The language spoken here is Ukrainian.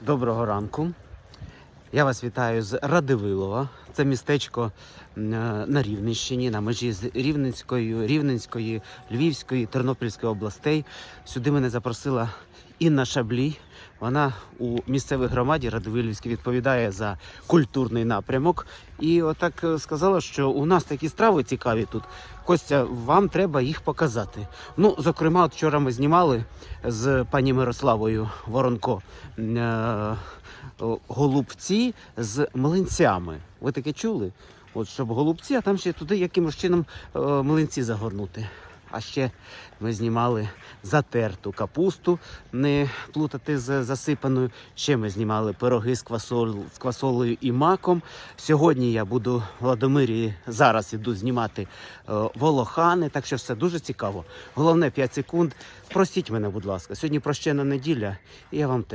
Доброго ранку. Я вас вітаю з Радивилова. Це містечко е, на Рівненщині, на межі з Рівненською, Рівненської, Львівської, Тернопільської областей. Сюди мене запросила Інна Шаблій. Вона у місцевій громаді Радивилівській відповідає за культурний напрямок. І отак е, сказала, що у нас такі страви цікаві тут. Костя, вам треба їх показати. Ну, зокрема, от вчора ми знімали з пані Мирославою Воронко е, голубці з млинцями. Ви таке чули? От щоб голубці, а там ще туди якимось чином е, млинці загорнути. А ще ми знімали затерту капусту, не плутати з засипаною. Ще ми знімали пироги з, квасол, з квасолею і маком. Сьогодні я буду в Ладомирі. Зараз іду знімати е, волохани, так що все дуже цікаво. Головне 5 секунд. Простіть мене, будь ласка. Сьогодні прощена неділя, і я вам теж